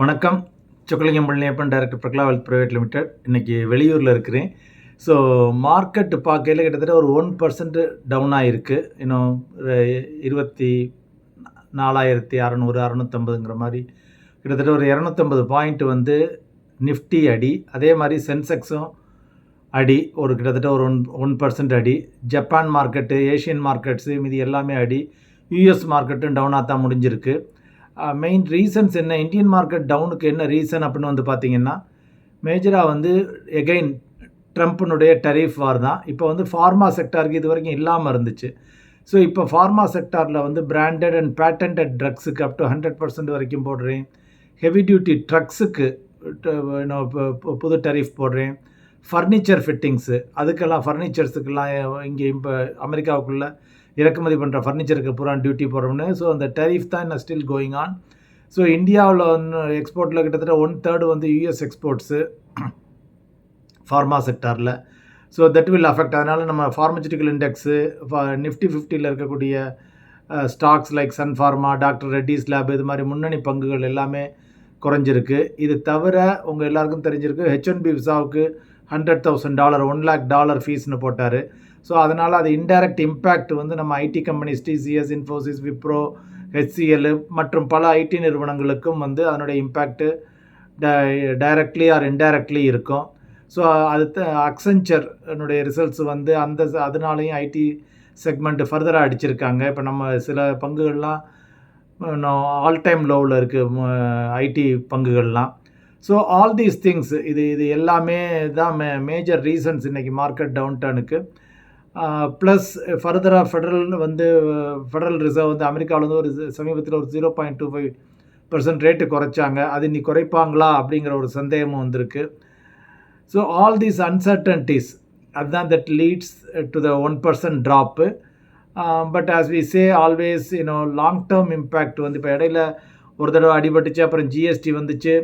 வணக்கம். Chockalingam Palaniappan director Prakala wealth private limited இன்றைக்கி வெளியூரில் இருக்கிறேன். ஸோ மார்க்கெட் பார்க்கையில் கிட்டத்தட்ட ஒரு ஒன் பர்சன்ட் டவுன் ஆகிருக்கு இன்னும் இருபத்தி நாலாயிரத்தி அறநூறு அறநூற்றம்பதுங்கிற மாதிரி. கிட்டத்தட்ட ஒரு இரநூத்தம்பது பாயிண்ட் வந்து நிஃப்டி அடி. அதே மாதிரி சென்செக்ஸும் அடி. ஒரு கிட்டத்தட்ட ஒரு ஒன் ஒன் பர்சன்ட் அடி. ஜப்பான் மார்க்கெட்டு ஏஷியன் மார்க்கெட்ஸு மீதி எல்லாமே அடி. யூஎஸ் மார்க்கெட்டும் டவுனாக தான் முடிஞ்சிருக்கு. மெயின் ரீசன்ஸ் என்ன? இந்தியன் மார்க்கெட் டவுனுக்கு என்ன ரீசன் அப்படின்னு வந்து பார்த்தீங்கன்னா மேஜராக வந்து எகைன் ட்ரம்ப்னுடைய டெரிஃப் வார் தான். இப்போ வந்து ஃபார்மா செக்டாருக்கு இது வரைக்கும் இல்லாமல் இருந்துச்சு. ஸோ இப்போ ஃபார்மா செக்டாரில் வந்து பிராண்டட் அண்ட் பேட்டன்ட் ட்ரக்ஸுக்கு அப் டு ஹண்ட்ரட் பர்சன்ட் வரைக்கும் போடுறேன். ஹெவி டியூட்டி ட்ரக்ஸுக்கு புது டெரிஃப் போடுறேன். ஃபர்னிச்சர் ஃபிட்டிங்ஸு அதுக்கெல்லாம் ஃபர்னிச்சர்ஸுக்கெல்லாம் இங்கே இப்போ அமெரிக்காவுக்குள்ளே இறக்குமதி பண்ணுற ஃபர்னிச்சருக்கு பூரா டியூட்டி போடுறோம்னு. ஸோ அந்த டெரிஃப் தான் இன்னும் ஸ்டில் கோயிங் ஆன் ஸோ இந்தியாவில் ஒன்று எக்ஸ்போர்ட்டில் கிட்டத்தட்ட ஒன் தேர்டு வந்து யூஎஸ் எக்ஸ்போர்ட்ஸு ஃபார்மா செக்டாரில் ஸோ தட் வில் அஃபெக்ட் அதனால் நம்ம ஃபார்மசூட்டிக்கல் இண்டெக்ஸு நிஃப்டி ஃபிஃப்டியில் இருக்கக்கூடிய stocks like Sun Pharma doctor Reddy's lab இது மாதிரி முன்னணி பங்குகள் எல்லாமே குறைஞ்சிருக்கு. இது தவிர உங்கள் எல்லாருக்கும் தெரிஞ்சிருக்கு HNB விசாவுக்கு hundred thousand dollar one lakh dollar ஃபீஸ்னு போட்டார். ஸோ அதனால் அது இன்டைரக்ட் இம்பேக்ட் வந்து நம்ம ஐடி கம்பெனிஸ் டிசிஎஸ் இன்ஃபோசிஸ் விப்ரோ ஹெச்சிஎல் மற்றும் பல ஐடி நிறுவனங்களுக்கும் வந்து அதனுடைய இம்பேக்ட்டு டைரக்ட்லி ஆர் இன்டைரக்ட்லி இருக்கும். ஸோ அடுத்த அக்சென்ச்சர்னுடைய ரிசல்ட்ஸ் வந்து அந்த அதனாலையும் ஐடி செக்மெண்ட் ஃபர்தராக அடிச்சிருக்காங்க. இப்போ நம்ம சில பங்குகள்லாம் ஆல் டைம் லோவில் இருக்குது ஐடி பங்குகள்லாம். ஸோ ஆல் தீஸ் திங்ஸ் இது இது எல்லாமே தான் மே மேஜர் ரீசன்ஸ் இன்றைக்கி மார்க்கெட் டவுன் டர்னுக்கு ப்ளஸ் ஃபர்தராக ஃபெடரல் வந்து ஃபெடரல் ரிசர்வ் வந்து அமெரிக்காவில் வந்து ஒரு சமீபத்தில் ஒரு zero point two five percent rate குறைச்சாங்க. அது இன்னி குறைப்பாங்களா அப்படிங்கிற ஒரு சந்தேகமும் வந்திருக்கு. ஸோ ஆல் தீஸ் அன்சர்டன்டிஸ் அதுதான் that leads to the one percent drop but as we say always you know long term impact வந்து இப்போ இடையில ஒரு தடவை அடிபட்டுச்சு அப்புறம் ஜிஎஸ்டி வந்துச்சு.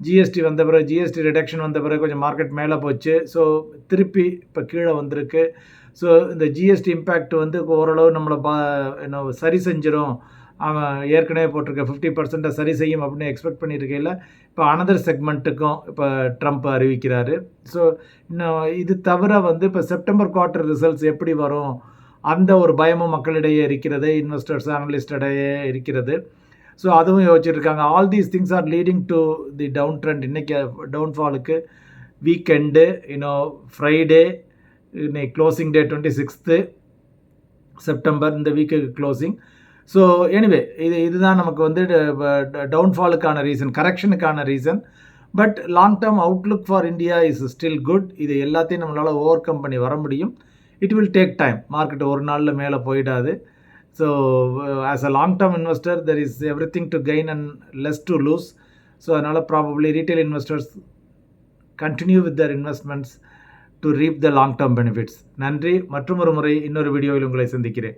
ஜிஎஸ்டி வந்த பிறகு ஜிஎஸ்டி ரிடக்ஷன் வந்த பிறகு கொஞ்சம் மார்க்கெட் மேலே போச்சு. ஸோ திருப்பி இப்போ கீழே வந்திருக்கு. ஸோ இந்த ஜிஎஸ்டி இம்பேக்ட் வந்து ஓரளவு நம்மளை பா என்ன சரி செஞ்சிடும் அவன் ஏற்கனவே போட்டிருக்க ஃபிஃப்டி பர்சண்ட்டை சரி செய்யும் அப்படின்னு எக்ஸ்பெக்ட் பண்ணியிருக்கையில் இப்போ அனதர் செக்மெண்ட்டுக்கும் இப்போ ட்ரம்ப் அறிவிக்கிறாரு. ஸோ இன்னும் இது தவிர வந்து இப்போ செப்டம்பர் குவார்ட்டர் ரிசல்ட்ஸ் எப்படி வரும்? அந்த ஒரு பயமும் மக்களிடையே இருக்கிறது இன்வெஸ்டர்ஸ் அனலிஸ்டிடையே இருக்கிறது. ஸோ அதுவும் யோசிச்சிருக்காங்க. All these things are leading to the down trend இன்றைக்கி டவுன்ஃபாலுக்கு வீக்கெண்டு யூனோ ஃப்ரைடே இன்னைக்கு closing day twenty sixth September இந்த வீக்கு க்ளோசிங் ஸோ எனிவே இது இதுதான் நமக்கு வந்து டவுன்ஃபாலுக்கான reason கரெக்ஷனுக்கான reason but long term outlook for India is still good இது எல்லாத்தையும் நம்மளால் ஓவர் கம் பண்ணி வர முடியும். It will take time market ஒரு நாளில் மேலே போயிடாது. So as a long term investor there is everything to gain and less to lose so அதனால் probably retail investors continue with their investments to reap the long term benefits நன்றி. மற்றும் ஒரு முறை இன்னொரு வீடியோவில் உங்களை சந்திக்கிறேன்.